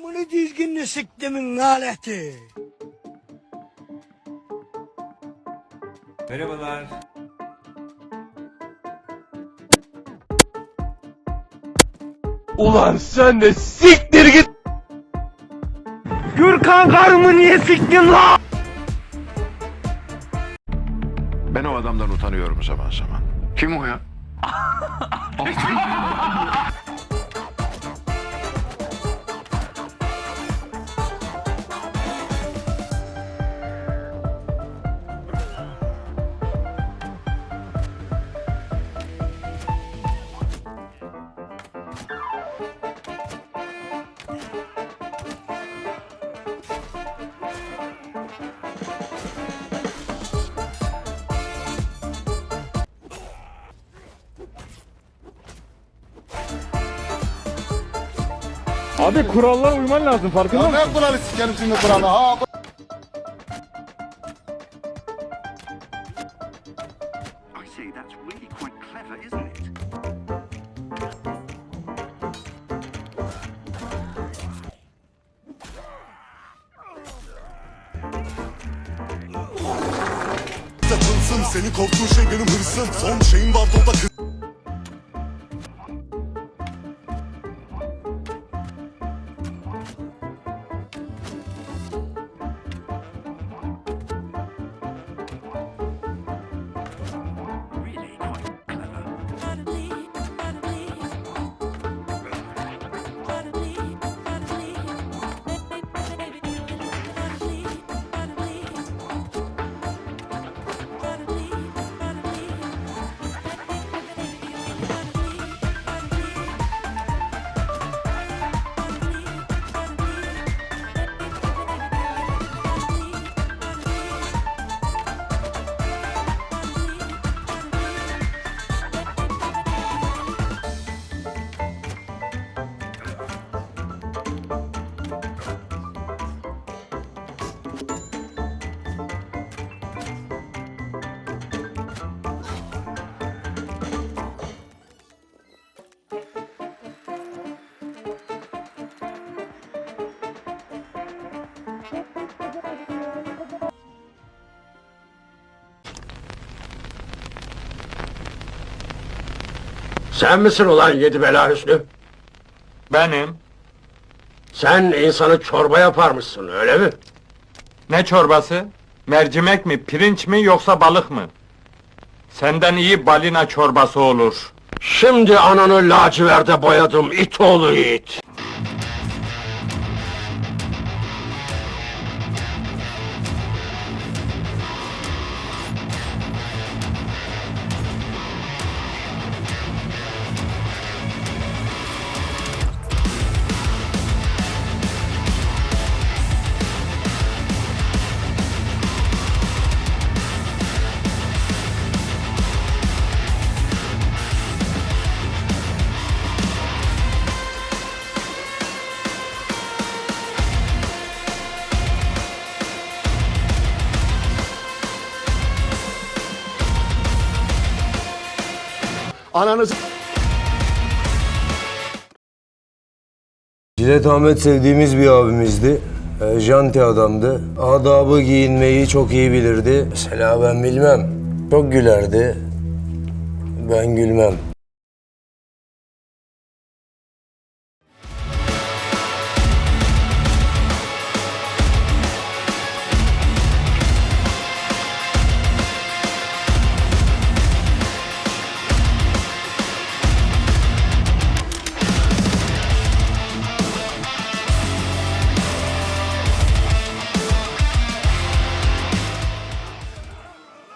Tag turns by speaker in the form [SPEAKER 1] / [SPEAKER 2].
[SPEAKER 1] Amını dizginle siktimin aleti.
[SPEAKER 2] Merhabalar.
[SPEAKER 3] Ulan sen de siktir git.
[SPEAKER 1] Gürkan karımı niye siktin lan?
[SPEAKER 4] Ben o adamdan utanıyorum zaman zaman. Kim o ya?
[SPEAKER 3] Abi kurallara uyman lazım farkında mısın?
[SPEAKER 5] Ne kuralı sikerim şimdi kuralı ha?
[SPEAKER 6] I see, that's really quite clever, isn't it?
[SPEAKER 5] Yapılsın seni korktuğun şey benim hırsım Son şeyim vardı o da kız
[SPEAKER 7] Sen misin ulan yedi bela Hüsnü?
[SPEAKER 3] Benim.
[SPEAKER 7] Sen insanı çorba yaparmışsın öyle mi?
[SPEAKER 3] Ne çorbası? Mercimek mi, pirinç mi yoksa balık mı? Senden iyi balina çorbası olur.
[SPEAKER 7] Şimdi ananı laciverde boyadım it oğlu it. Ananızı
[SPEAKER 8] Cilet Ahmet sevdiğimiz bir abimizdi. E, janti adamdı. Adabı giyinmeyi çok iyi bilirdi. Mesela ben bilmem. Çok gülerdi. Ben gülmem.